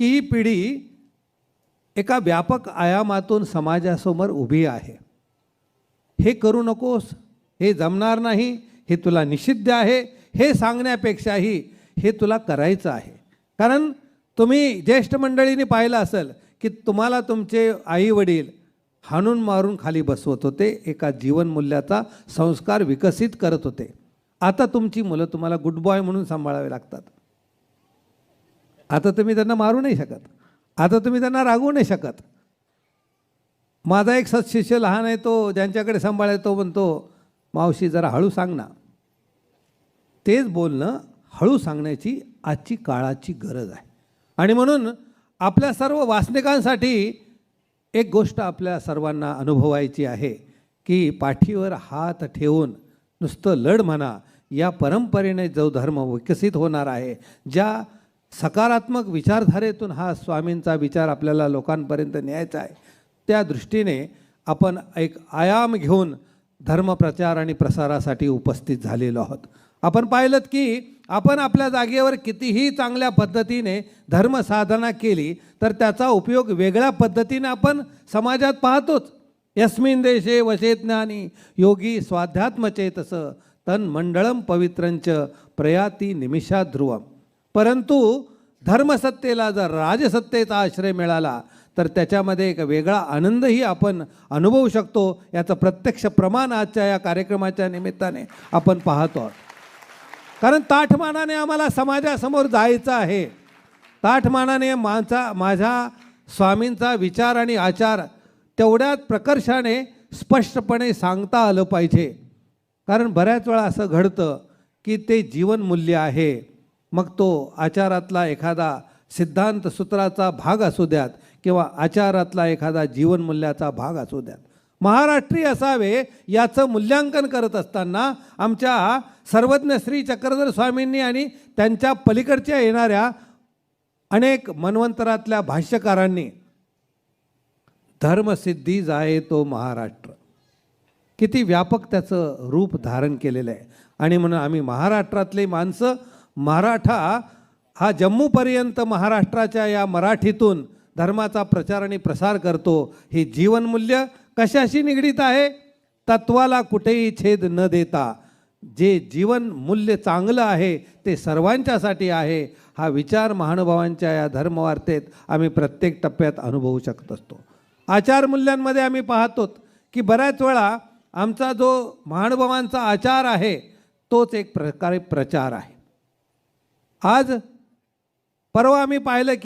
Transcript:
की ही पिढी एका व्यापक आयामातून समाजासमोर उभी आहे. हे करू नकोस हे जमणार नाही हे तुला निषिद्ध आहे हे सांगण्यापेक्षाही हे तुला करायचं आहे. कारण तुम्ही ज्येष्ठ मंडळीने पाहिलं असेल की तुम्हाला तुमचे आई वडील हाणून मारून खाली बसवत होते एका जीवनमूल्याचा संस्कार विकसित करत होते. आता तुमची मुलं तुम्हाला गुड बॉय म्हणून सांभाळावे लागतात. आता तुम्ही त्यांना मारू नाही शकत. आता तुम्ही त्यांना रागवू नाही शकत. माझा एक सत्शिष्य लहान आहे तो ज्यांच्याकडे सांभाळ तो म्हणतो मावशी जरा हळू सांग ना. तेच बोलणं हळू सांगण्याची आजची काळाची गरज आहे. आणि म्हणून आपल्या सर्व वासनिकांसाठी एक गोष्ट आपल्या सर्वांना अनुभवायची आहे की पाठीवर हात ठेवून नुसतं लढ म्हणा या परंपरेने जो धर्म विकसित होणार आहे ज्या सकारात्मक विचारधारेतून हा स्वामींचा विचार आपल्याला लोकांपर्यंत न्यायचा आहे. त्या दृष्टीने आपण एक आयाम घेऊन धर्मप्रचार आणि प्रसारासाठी उपस्थित झालेलो आहोत. आपण पाहिलं की आपण आपल्या जागेवर कितीही चांगल्या पद्धतीने धर्मसाधना केली तर त्याचा उपयोग वेगळ्या पद्धतीने आपण समाजात पाहतोच. यस्मिन देशे वशेज्ञानी योगी योगी स्वाध्यात्मचेतस तन मंडळम पवित्रंच प्रयाती निमिषा ध्रुवम परंतु धर्मसत्तेला जर राजसत्तेचा आश्रय मिळाला तर त्याच्यामध्ये एक वेगळा आनंदही आपण अनुभवू शकतो. याचं प्रत्यक्ष प्रमाण आजच्या या कार्यक्रमाच्या निमित्ताने आपण पाहतो आहोत. कारण ताठमानाने आम्हाला समाजासमोर जायचं आहे. ताठमानाने माझा माझ्या स्वामींचा विचार आणि आचार तेवढ्याच प्रकर्षाने स्पष्टपणे सांगता आलं पाहिजे. कारण बऱ्याच वेळा असं घडतं की ते जीवनमूल्य आहे. मग तो आचारातला एखादा सिद्धांत सूत्राचा भाग असू द्यात किंवा आचारातला एखादा जीवनमूल्याचा भाग असू द्यात. महाराष्ट्रीय असावे याचं मूल्यांकन करत असताना आमच्या सर्वज्ञ श्री चक्रधर स्वामींनी आणि त्यांच्या पलीकडच्या येणाऱ्या अनेक मन्वंतरातल्या भाष्यकारांनी धर्मसिद्धी जाये तो महाराष्ट्र. किती व्यापक त्याचं रूप धारण केलेलं आहे. आणि म्हणून आम्ही महाराष्ट्रातले माणसं मराठा हा जम्मूपर्यंत महाराष्ट्राच्या या मराठीतून धर्माचा प्रचार आणि प्रसार करतो. हे जीवनमूल्य कशाशी निगडीत आहे? तत्वाला कुठेही छेद न देता. जे जीवन मूल्य चांगलं आहे ते सर्वांच्यासाठी आहे हा विचार महानुभावांच्या या धर्मवार्तेत आम्ही प्रत्येक टप्प्यात अनुभवू शकत असतो. आचारमूल्यांमध्ये आम्ही पाहतोत की बऱ्याच वेळा आमचा जो महानुभावांचा आचार आहे तोच एक प्रकारे प्रचार आहे. आज परवा आम्ही पाहिलं की